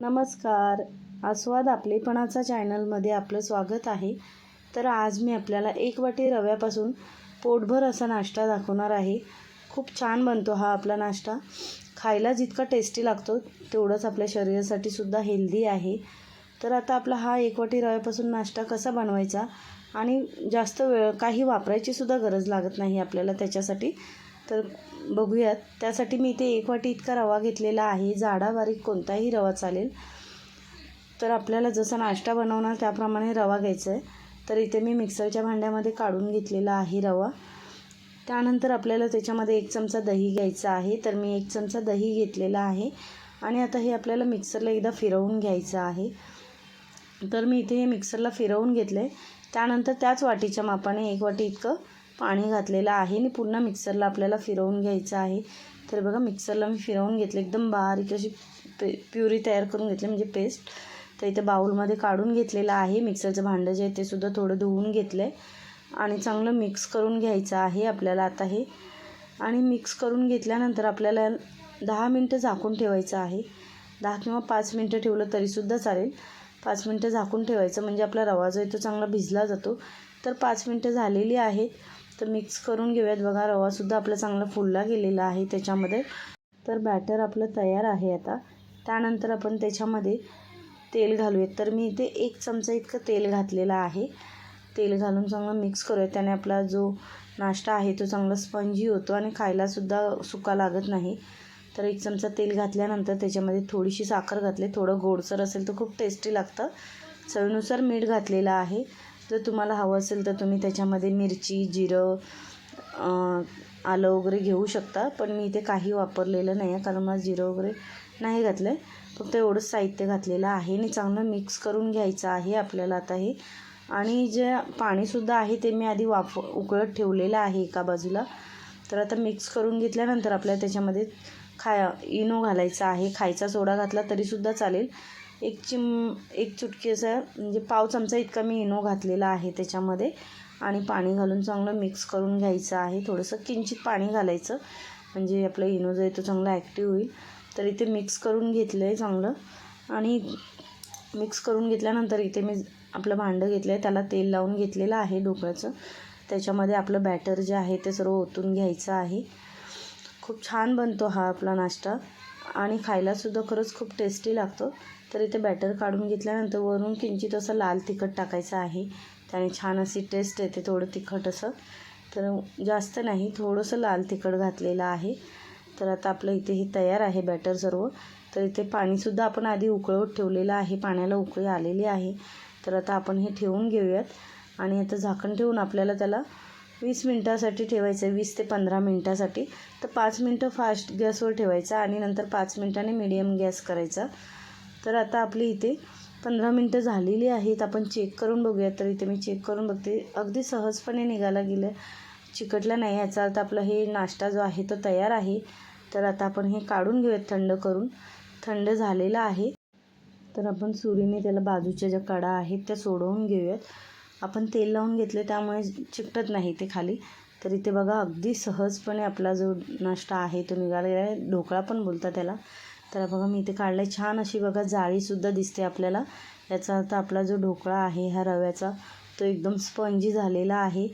नमस्कार. आस्वाद आपलेपणाचा चॅनलमध्ये आपलं स्वागत आहे. तर आज मी आपल्याला एक वाटी रव्यापासून पोटभर असा नाश्ता दाखवणार आहे. खूप छान बनतो हा आपला नाश्ता. खायला जितका टेस्टी लागतो तेवढंच आपल्या शरीरासाठी सुद्धा हेल्दी आहे. तर आता आपला हा एक वाटी रव्यापासून नाश्ता कसा बनवायचा आणि जास्त वेळ काही वापरायची सुद्धा गरज लागत नाही आपल्याला त्याच्यासाठी. तर बघूयात. त्यासाठी मी इथे एक वाटी इतका रवा घेतलेला आहे. जाडा बारीक कोणताही रवा चालेल. तर आपल्याला जसा नाश्ता बनवणार त्याप्रमाणे रवा घ्यायचा आहे तर इथे मी मिक्सरच्या भांड्यामध्ये काढून घेतलेला आहे रवा. त्यानंतर आपल्याला त्याच्यामध्ये एक चमचा दही घ्यायचा आहे. तर मी एक चमचा दही घेतलेला आहे. आणि आता हे आपल्याला मिक्सरला एकदा फिरवून घ्यायचं आहे. तर मी इथे हे मिक्सरला फिरवून घेतलं आहे त्यानंतर त्याच वाटीच्या मापाने एक वाटी इतकं पाणी घातलेलं आहे. आणि पुन्हा मिक्सरला आपल्याला फिरवून घ्यायचं आहे. तर बघा मिक्सरला मी फिरवून घेतलं. एकदम बारीक अशी पे प्युरी तयार करून घेतली म्हणजे पेस्ट. तर इथे बाऊलमध्ये काढून घेतलेलं आहे. मिक्सरचं भांडं जे आहे ते सुद्धा थोडं धुवून घेतलं आहे आणि चांगलं मिक्स करून घ्यायचं आहे आपल्याला आता हे. आणि मिक्स करून घेतल्यानंतर आपल्याला दहा मिनटं झाकून ठेवायचं आहे. दहा किंवा पाच मिनटं ठेवलं तरीसुद्धा चालेल. पाच मिनटं झाकून ठेवायचं म्हणजे आपला रवा जो आहे तो चांगला भिजला जातो. तर पाच मिनटं झालेली आहेत तर मिक्स करून घेऊयात. बघा रवासुद्धा आपला चांगला फुलला गेलेला आहे त्याच्यामध्ये. तर बॅटर आपलं तयार आहे आता. त्यानंतर आपण त्याच्यामध्ये तेल घालूयात. तर मी इथे एक चमचा इतकं तेल घातलेलं आहे. तेल घालून चांगलं मिक्स करूयात. त्याने आपला जो नाश्ता आहे तो चांगला स्पंजी होतो आणि खायलासुद्धा सुका लागत नाही. तर एक चमचा तेल घातल्यानंतर त्याच्यामध्ये थोडीशी साखर घातली. थोडं गोडसर असेल तर खूप टेस्टी लागतं. चवीनुसार मीठ घातलेलं आहे. जर तुम्हाला हवं असेल तर तुम्ही त्याच्यामध्ये मिरची जिरं आलं वगैरे घेऊ शकता. पण मी इथे काही वापरलेलं नाही आहे कारण मला जिरं वगैरे नाही घातलं आहे फक्त एवढंच साहित्य घातलेलं आहे. आणि चांगलं मिक्स करून घ्यायचं आहे आपल्याला आता हे. आणि जे पाणीसुद्धा आहे ते मी आधी वाफ उकळत ठेवलेलं आहे एका बाजूला. तर आता मिक्स करून घेतल्यानंतर आपल्याला त्याच्यामध्ये खाय इनो घालायचा आहे. खायचा सोडा घातला तरीसुद्धा चालेल. एक चिम एक चुटकी म्हणजे पाव चमचा इतका मी इनो घातलेला आहे त्याच्यामध्ये. आणि पाणी घालून चांगलं मिक्स करून घ्यायचं आहे. थोडंसं किंचित पाणी घालायचं. म्हणजे आपलं इनो जो आहे तो चांगला ॲक्टिव्ह होईल. तर इथे मिक्स करून घेतलं आहे चांगलं. आणि मिक्स करून घेतल्यानंतर इथे मी आपलं भांडं घेतलं आहे त्याला तेल लावून घेतलेलं आहे ढोकळ्याचं त्याच्यामध्ये आपलं बॅटर जे आहे ते सर्व ओतून घ्यायचं आहे. खूप छान बनतो हा आपला नाश्ता. आणि खायलासुद्धा खरंच खूप टेस्टी लागतो. तर इथे बॅटर काढून घेतल्यानंतर वरून किंचित असं लाल तिखट टाकायचं आहे. त्याने छान अशी टेस्ट येते थोडं तिखट असं. तर जास्त नाही थोडंसं लाल तिखट घातलेलं आहे. तर आता आपलं इथे हे तयार आहे बॅटर सर्व. तर इथे पाणीसुद्धा आपण आधी उकळवत ठेवलेलं आहे. पाण्याला उकळी आलेली आहे. तर आता आपण हे ठेवून घेऊयात. आणि आता झाकण ठेवून आपल्याला त्याला वीस मिनटासाठी ठेवायचं आहे. वीस ते पंधरा मिनटासाठी. तर पाच मिनटं फास्ट गॅसवर ठेवायचा आणि नंतर पाच मिनटाने मिडियम गॅस करायचा. तर आता आपली इथे पंधरा मिनटं झालेली आहेत. आपण चेक करून बघूया तर इथे मी चेक करून बघते. अगदी सहजपणे निघायला गेलं. चिकटला नाही याचा अर्थ आपला हे नाश्ता जो आहे तो तयार आहे. तर आता आपण हे काढून घेऊयात थंड करून. थंड झालेलं आहे. तर आपण सुरीने त्याला बाजूच्या ज्या कडा आहेत त्या सोडवून घेऊयात. आपण तेल लावून घेतले त्यामुळे चिकटत नाही ते खाली. तर इथे बघा अगदी सहजपणे आपला जो नाश्ता आहे तो निघालेला आहे. ढोकळा पण बोलतात त्याला. तर बघा मी इथे काढलं आहे छान अशी बघा जाळीसुद्धा दिसते आपल्याला. याचा अर्थ आपला जो ढोकळा आहे ह्या रव्याचा तो एकदम स्पंजी झालेला आहे.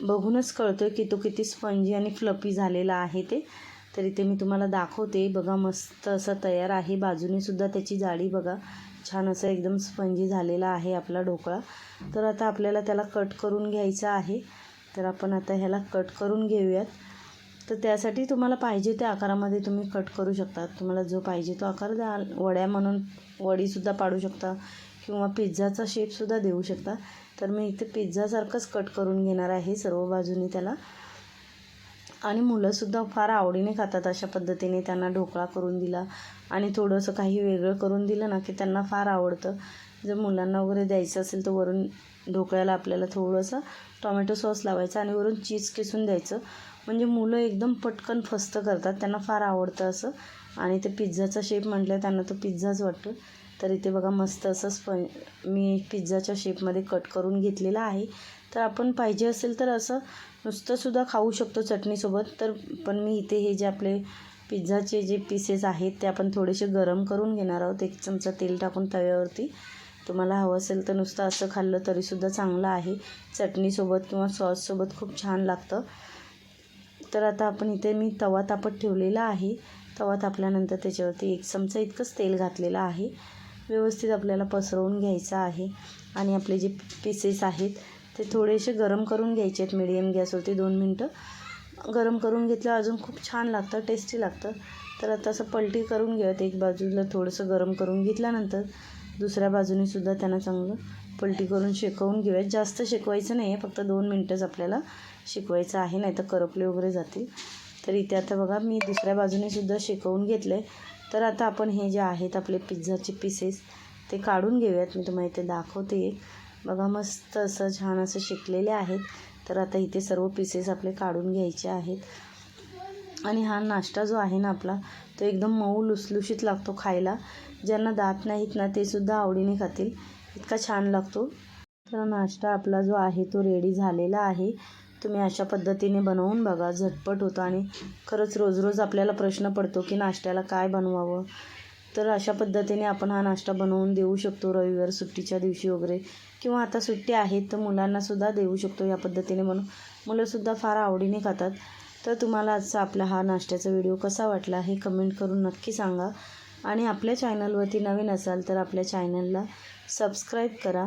बघूनच कळतो आहे की तो किती स्पंजी आणि फ्लपी झालेला आहे ते. तर इथे मी तुम्हाला दाखवते. बघा मस्त असं तयार आहे. बाजूनेसुद्धा त्याची जाळी बघा. छान असं एकदम स्पंजी झालेला आहे आपला ढोकळा. तर आता आपल्याला त्याला कट करून घ्यायचा आहे. तर आपण आता ह्याला कट करून घेऊयात. तर त्यासाठी तुम्हाला पाहिजे त्या आकारामध्ये तुम्ही कट करू शकता. तुम्हाला जो पाहिजे तो आकार द्या. वड्या म्हणून वडीसुद्धा पाडू शकता. किंवा पिझ्झाचा शेपसुद्धा देऊ शकता. तर मी इथे पिझ्झासारखंच कट करून घेणार आहे. सर्व बाजूनी त्याला आणि मुलंसुद्धा फार आवडीने खातात अशा पद्धतीने त्यांना ढोकळा करून दिला. आणि थोडंसं काही वेगळं करून दिलं ना की त्यांना फार आवडतं. जर मुलांना वगैरे द्यायचं असेल तर वरून ढोकळ्याला आपल्याला थोडंसं टॉमॅटो सॉस लावायचं आणि वरून चीज किसून द्यायचं. म्हणजे मुलं एकदम पटकन फस्त करतात त्यांना फार आवडतं असं. आणि ते पिझ्झाचा शेप म्हटलं त्यांना तो पिझ्झाच वाटतो. तर इथे बघा मस्त असं स्प मी पिझ्झाच्या शेपमध्ये कट करून घेतलेला आहे. तर आपण पाहिजे असेल तर असं नुसतंसुद्धा खाऊ शकतो चटणीसोबत. तर पण मी इथे हे जे आपले पिझ्झाचे जे पीसेस आहेत ते आपण थोडेसे गरम करून घेणार आहोत. एक चमचा तेल टाकून तव्यावरती. तुम्हाला हवं असेल तर नुसतं असं खाल्लं तरीसुद्धा चांगलं आहे. चटणीसोबत किंवा सॉससोबत खूप छान लागतं. तर आता आपण इथे मी तवा तापत ठेवलेला आहे. तवा तापल्यानंतर त्याच्यावरती एक चमचा इतकंच तेल घातलेलं आहे. व्यवस्थित आपल्याला पसरवून घ्यायचं आहे आणि आपले जे पीसेस आहेत ते थोडेसे गरम करून घ्यायचे आहेत. मिडियम गॅसवरती दोन मिनटं गरम करून घेतलं अजून खूप छान लागतं टेस्टी लागतं. तर आता असं पलटी करून घेऊयात. एक बाजूला थोडंसं गरम करून घेतल्यानंतर दुसऱ्या बाजूने सुद्धा त्यांना चांगलं पलटी करून शेकवून घेऊयात. जास्त शेकवायचं नाही आहे फक्त दोन मिनटंच आपल्याला शिकवायचं आहे नाही तर करपले वगैरे जातील. तर इथे आता बघा मी दुसऱ्या बाजूने सुद्धा शिकवून घेतलं आहे तर आता आपण हे जे आहेत आपले पिझ्झाचे पीसेस ते काढून घेऊयात. मी तुम्हाला इथे दाखवते बघा मस्त असं छान असं शिकलेले आहेत. तर आता इथे सर्व पीसेस आपले काढून घ्यायचे आहेत. आणि हा नाश्ता जो आहे ना आपला तो एकदम मऊ लुसलुशीत लागतो खायला. ज्यांना दात नाहीत ना ते सुद्धा आवडीने खातील. इतका छान लागतो. तर नाश्ता आपला जो आहे तो रेडी झालेला आहे. तुम्ही अशा पद्धतीने बनवून बघा. झटपट होतं आणि खरंच रोज रोज आपल्याला प्रश्न पडतो की नाश्त्याला काय बनवावं? तर अशा पद्धतीने आपण हा नाश्ता बनवून देऊ शकतो रविवार सुट्टीच्या दिवशी वगैरे. किंवा आता सुट्टी आहेत तर मुलांनासुद्धा देऊ शकतो या पद्धतीने बनवून. मुलंसुद्धा फार आवडीने खातात. तर तुम्हाला आजचा आपला हा नाश्त्याचा व्हिडिओ कसा वाटला हे कमेंट करून नक्की सांगा. आणि आपल्या चॅनलवरती नवीन असाल तर आपल्या चॅनलला सबस्क्राईब करा.